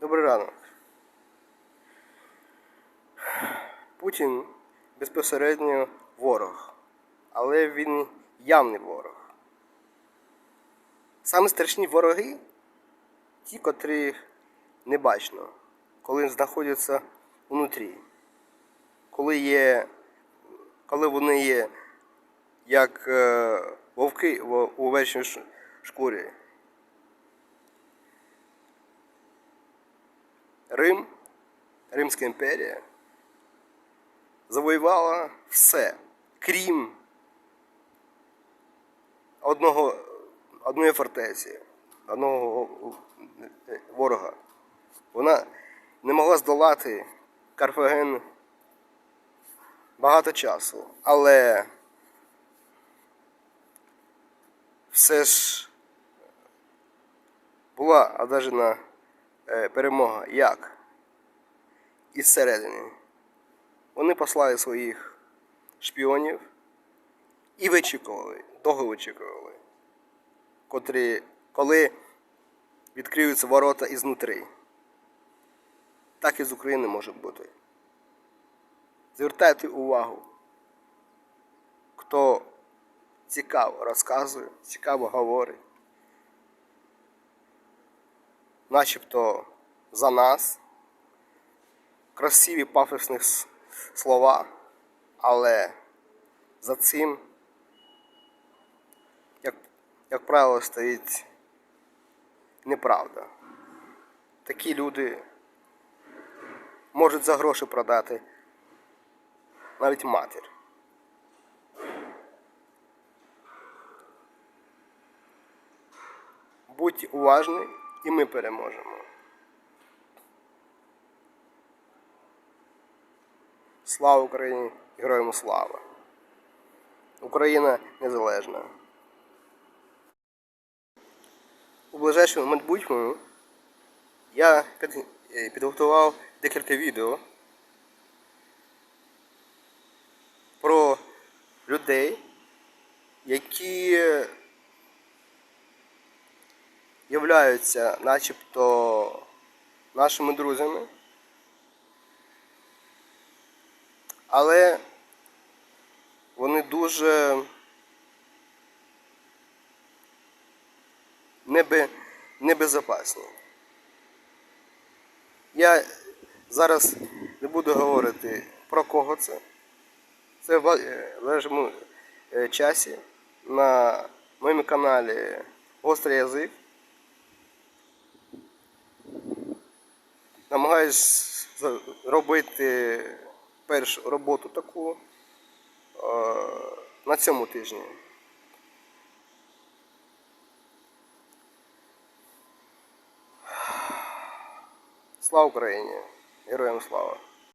Добрий ранок. Путін безпосередньо ворог, але він явний ворог. Саме страшні вороги ті, котрі не бачно, коли знаходяться внутрі, коли є, коли вони є як е, вовки у вечній шкурі. Рим, Римська імперія завоювала все, крім одного, одної фортеці, одного ворога. Вона не могла здолати Карфаген багато часу, але все ж була одержана перемога. Як? Із середини. Вони послали своїх шпіонів і вичікували, довго вичікували, котрі, коли відкриються ворота ізнутри. Так і з України може бути. Звертайте увагу, хто цікаво розказує, цікаво говорить, начебто за нас, красиві пафосні слова, але за цим, як, як правило, стоїть неправда. Такі люди можуть за гроші продати навіть матір. Будь уважний, і ми переможемо. Слава Україні! Героям слава! Україна незалежна. У ближайшому майбутньому я е, підготував декілька відео про людей, які являються начебто нашими друзями, але вони дуже небе, небезопасні. Я зараз не буду говорити про кого це. Це в е, лежому е, часі на моєму каналі Гострий язик. Намагаюсь з- робити першу роботу таку е, на цьому тижні. Слава Україні! Героям слава!